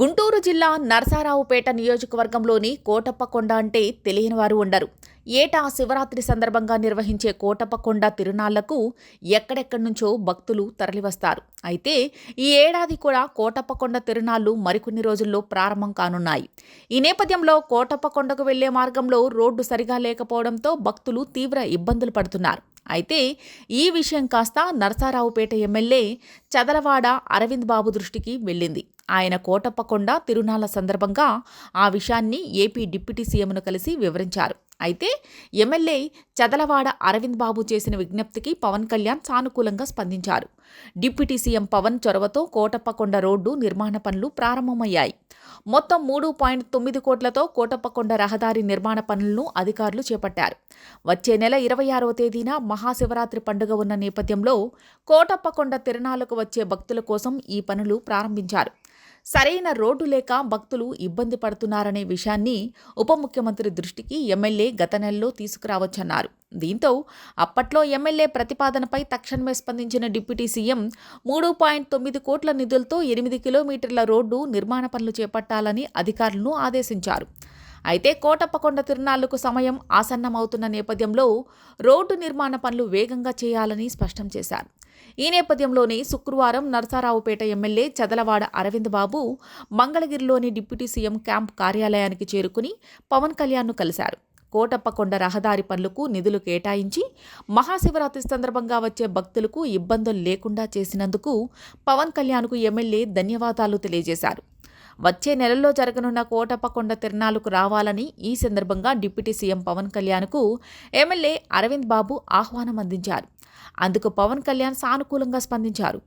గుంటూరు జిల్లా నరసారావుపేట నియోజకవర్గంలోని కోటప్పకొండ అంటే తెలియని వారు ఉండరు. ఏటా శివరాత్రి సందర్భంగా నిర్వహించే కోటప్పకొండ తిరునాళ్ళకు ఎక్కడెక్కడి నుంచో భక్తులు తరలివస్తారు. అయితే ఈ ఏడాది కూడా కోటప్పకొండ తిరునాళ్ళు మరికొన్ని రోజుల్లో ప్రారంభం కానున్నాయి. ఈ నేపథ్యంలో కోటప్పకొండకు వెళ్ళే మార్గంలో రోడ్డు సరిగా లేకపోవడంతో భక్తులు తీవ్ర ఇబ్బందులు పడుతున్నారు. అయితే ఈ విషయం కాస్త నరసారావుపేట ఎమ్మెల్యే చదలవాడ అరవింద్ బాబు దృష్టికి వెళ్ళింది. ఆయన కోటప్పకొండ తిరునాళ్ళ సందర్భంగా ఆ విషయాన్ని ఏపీ డిప్యూటీ సీఎంను కలిసి వివరించారు. అయితే ఎమ్మెల్యే చదలవాడ అరవింద్ బాబు చేసిన విజ్ఞప్తికి పవన్ కళ్యాణ్ సానుకూలంగా స్పందించారు. డిప్యూటీ సీఎం పవన్ చొరవతో కోటప్పకొండ రోడ్డు నిర్మాణ పనులు ప్రారంభమయ్యాయి. మొత్తం మూడు పాయింట్ తొమ్మిది కోట్లతో కోటప్పకొండ రహదారి నిర్మాణ పనులను అధికారులు చేపట్టారు. వచ్చే నెల ఇరవై ఆరవ తేదీన మహాశివరాత్రి పండుగ ఉన్న నేపథ్యంలో కోటప్పకొండ తిరణాలకు వచ్చే భక్తుల కోసం ఈ పనులు ప్రారంభించారు. సరైన రోడ్డు లేక భక్తులు ఇబ్బంది పడుతున్నారనే విషయాన్ని ఉప ముఖ్యమంత్రి దృష్టికి ఎమ్మెల్యే గత నెలలో తీసుకురావచ్చన్నారు. దీంతో అప్పట్లో ఎమ్మెల్యే ప్రతిపాదనపై తక్షణమే స్పందించిన డిప్యూటీ సీఎం మూడు పాయింట్ తొమ్మిది కోట్ల నిధులతో ఎనిమిది కిలోమీటర్ల రోడ్డు నిర్మాణ పనులు చేపట్టాలని అధికారులను ఆదేశించారు. అయితే కోటప్పకొండ తిరునాళ్ళకు సమయం ఆసన్నమవుతున్న నేపథ్యంలో రోడ్డు నిర్మాణ పనులు వేగంగా చేయాలని స్పష్టం చేశారు. ఈ నేపథ్యంలోనే శుక్రవారం నరసారావుపేట ఎమ్మెల్యే చదలవాడ అరవింద్ బాబు మంగళగిరిలోని డిప్యూటీ సీఎం క్యాంప్ కార్యాలయానికి చేరుకుని పవన్ కళ్యాణ్ను కలిశారు. కోటప్పకొండ రహదారి పనులకు నిధులు కేటాయించి మహాశివరాత్రి సందర్భంగా వచ్చే భక్తులకు ఇబ్బందులు లేకుండా చేసినందుకు పవన్ కళ్యాణ్కు ఎమ్మెల్యే ధన్యవాదాలు తెలియజేశారు. వచ్చే నెలలో జరగనున్న కోటప్పకొండ తిరణాలకు రావాలని ఈ సందర్భంగా డిప్యూటీ సీఎం పవన్ కళ్యాణ్కు ఎమ్మెల్యే అరవింద్ బాబు ఆహ్వానం అందించారు. అందుకు పవన్ కళ్యాణ్ సానుకూలంగా స్పందించారు.